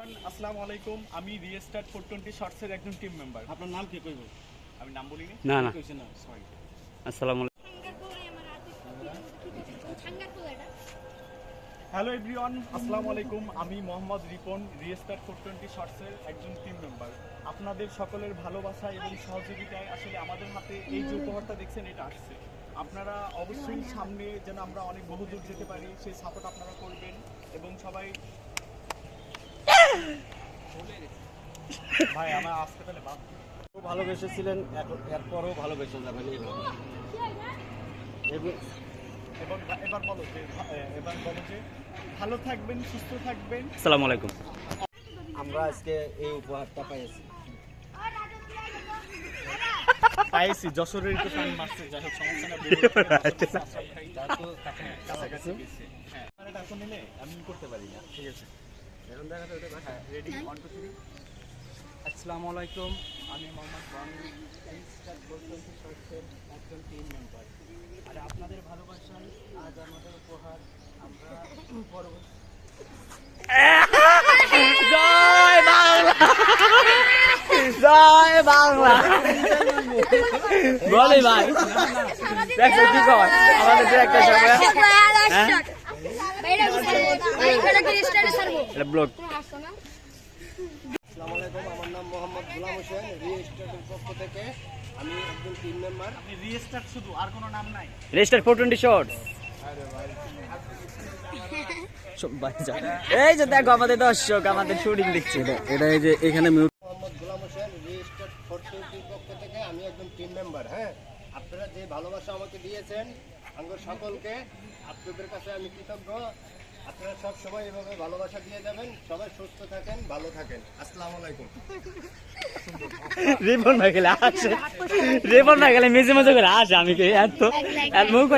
আসসালামু আলাইকুম আমি রিস্টার্ট ফোর টোয়েন্টি শর্টসের একজন টিম মেম্বার আপনার নাম কি কইব? আমি নাম বলিনি? না না। না? সরি আসসালামু হ্যালো এভরিওয়ান আসসালামু আলাইকুম আমি Mohammad Ripon restart four twenty শর্টসের একজন টিম মেম্বার আপনাদের সকলের ভালোবাসা এবং সহযোগিতায় আসলে আমাদের হাতে এই যে উপহারটা দেখছেন এটা আসছে। আপনারা অবশ্যই সামনে যেন আমরা অনেক বহুদূর যেতে পারি সেই সাপোর্ট আপনারা করবেন এবং সবাই ভাই আমার আজকে তাহলে বাদ ভালোবেসেছিলেন এরপরও ভালোবেসে যাবেন এইভাবে এবং এবং এবার বলো যে এবার বলো যে ভালো থাকবেন সুস্থ থাকবেন। আসসালামু আলাইকুম। আমরা আজকে এই উপহারটা পাইছি পাইছি যশোরের একটু টান মারছে যাই হোক সমস্যা না কাছাকাছি হ্যাঁ। এটা নিলে আমি করতে পারি না। ঠিক আছে। হ্যাঁ আসসালামু আলাইকুম আমি মোহাম্মদ শর্টসের একজন টিম মেম্বার আর আপনাদের ভালোবাসায় আজ আমাদের উপহার আমরা পরবর্তী জয় বাংলা জয় বাংলা বলে ভাই দেখো কি কর আমাদের একটা সময় এটা ব্লগ আসসালামু আলাইকুম আমার নাম মোহাম্মদ গুলাম হোসেন রিস্টার্টের পক্ষ থেকে আমি একজন টিম মেম্বার আপনি রিস্টার্ট শুধু আর কোনো নাম নাই। রেজিস্টার ফোর টোয়েন্টি শর্টস এই যে দেখো আমাদের দর্শক আমাদের শুটিং দেখছে। এটা এই যে এখানে মোহাম্মদ গুলাম হোসেন রিস্টার্ট ফোর টোয়েন্টির পক্ষ থেকে আমি একজন টিম মেম্বার হ্যাঁ? আপনারা যে ভালোবাসা আমাকে দিয়েছেন সকলকে আপনাদের কাছে আমি কৃতজ্ঞ। আপনারা সব সবাই এভাবে ভালোবাসা দিয়ে যাবেন সবাই সুস্থ থাকেন ভালো থাকেন। আসসালামু আলাইকুম। রিবন না গেলে আসে। রিবন না গেলে মেঝে মেঝে করে আসে আমি কে এত এত মুখ